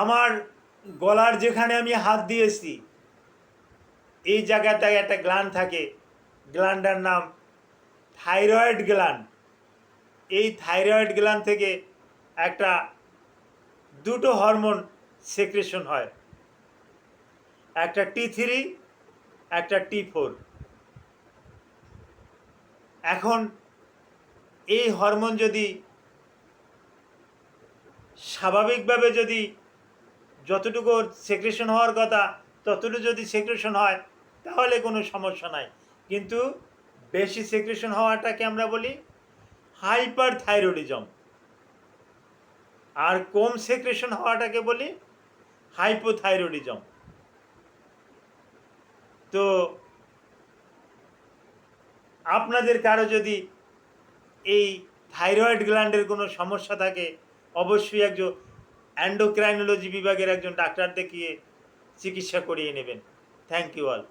আমার গলার যেখানে আমি হাত দিয়েছি, এই জায়গাটায় একটা গ্ল্যান্ড থাকে। গ্ল্যান্ডার নাম থাইরয়েড গ্ল্যান্ড এই থাইরয়েড গ্ল্যান্ড থেকে একটা দুটো হরমোন সেক্রেশন হয়। একটা টি থ্রি একটা টি ফোর এখন এই হরমোন যদি স্বাভাবিকভাবে যদি যতটুকু সেক্রেশন হওয়ার কথা, ততটুকু যদি সেক্রেশন হয়, তাহলে কোনো সমস্যা নাই। কিন্তু বেশি সেক্রেশন হওয়াটাকে আমরা বলি হাইপার থাইরয়েডিজম আর কম সেক্রেশন হওয়াটাকে বলি হাইপোথাইরয়েডিজম তো আপনাদের কারও যদি এই থাইরয়েড গ্ল্যান্ডের কোনো সমস্যা থাকে, অবশ্যই একজন অ্যান্ডোক্রাইনোলজি বিভাগের একজন ডাক্তার দেখিয়ে চিকিৎসা করিয়ে নেবেন। Thank you all